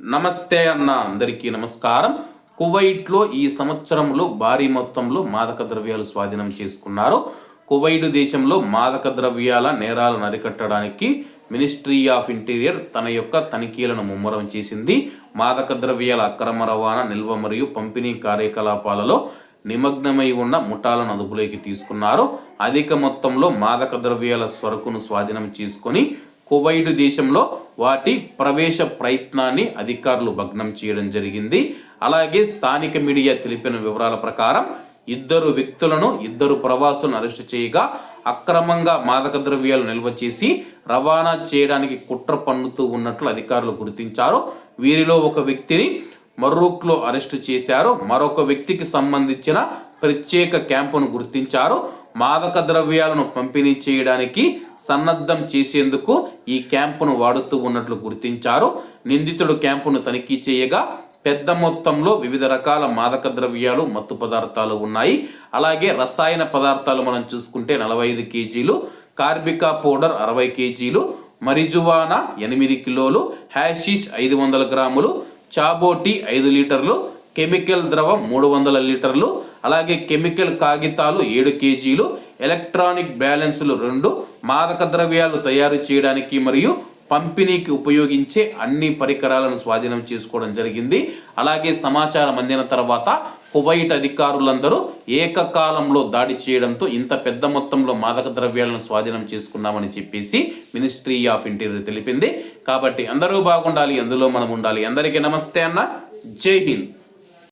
నమస్తే అన్న అందరికీ నమస్కారం. కువైట్లో ఈ సంవత్సరంలో భారీ మొత్తంలో మాదక ద్రవ్యాలు స్వాధీనం చేసుకున్నారు. కువైట్ దేశంలో మాదక ద్రవ్యాల నేరాలను అరికట్టడానికి మినిస్ట్రీ ఆఫ్ ఇంటీరియర్ తన యొక్క తనిఖీలను ముమ్మరం చేసింది. మాదక ద్రవ్యాల అక్రమ రవాణా నిల్వ మరియు పంపిణీ కార్యకలాపాలలో నిమగ్నమై ఉన్న ముఠాలను అదుపులోకి తీసుకున్నారు. అధిక మొత్తంలో మాదక ద్రవ్యాల సరుకును స్వాధీనం చేసుకొని కువైట్ దేశంలో వాటి ప్రవేశ ప్రయత్నాన్ని అధికారులు భగ్నం చేయడం జరిగింది. అలాగే స్థానిక మీడియా తెలిపిన వివరాల ప్రకారం ఇద్దరు వ్యక్తులను ఇద్దరు ప్రవాసులను అరెస్టు చేయగా అక్రమంగా మాదక ద్రవ్యాలు నిల్వ చేసి రవాణా చేయడానికి కుట్ర పన్నుతూ ఉన్నట్లు అధికారులు గుర్తించారు. వీరిలో ఒక వ్యక్తిని మర్రూక్లో అరెస్టు చేశారు. మరొక వ్యక్తికి సంబంధించిన ప్రత్యేక క్యాంపును గుర్తించారు. మాదక ద్రవ్యాలను పంపిణీ చేయడానికి సన్నద్ధం చేసేందుకు ఈ క్యాంపును వాడుతూ ఉన్నట్లు గుర్తించారు. నిందితుడు క్యాంపును తనిఖీ చేయగా పెద్ద మొత్తంలో వివిధ రకాల మాదక ద్రవ్యాలు మత్తు పదార్థాలు ఉన్నాయి. అలాగే రసాయన పదార్థాలు మనం చూసుకుంటే నలభై ఐదు కేజీలు కార్బికా పౌడర్ అరవై కేజీలు మరిజువానా ఎనిమిది కిలోలు హ్యాషిష్ ఐదు వందల గ్రాములు చాబోటి ఐదు లీటర్లు కెమికల్ ద్రవం మూడు వందల లీటర్లు అలాగే కెమికల్ కాగితాలు ఏడు కేజీలు ఎలక్ట్రానిక్ బ్యాలెన్సులు రెండు మాదక ద్రవ్యాలు తయారు చేయడానికి మరియు పంపిణీకి ఉపయోగించే అన్ని పరికరాలను స్వాధీనం చేసుకోవడం జరిగింది. అలాగే సమాచారం అందిన తర్వాత కువైట్ అధికారులందరూ ఏకకాలంలో దాడి చేయడంతో ఇంత పెద్ద మొత్తంలో మాదక ద్రవ్యాలను స్వాధీనం చేసుకున్నామని చెప్పేసి మినిస్ట్రీ ఆఫ్ ఇంటీరియర్ తెలిపింది. కాబట్టి అందరూ బాగుండాలి అందులో మనం ఉండాలి. అందరికీ నమస్తే అన్న. జై హింద్.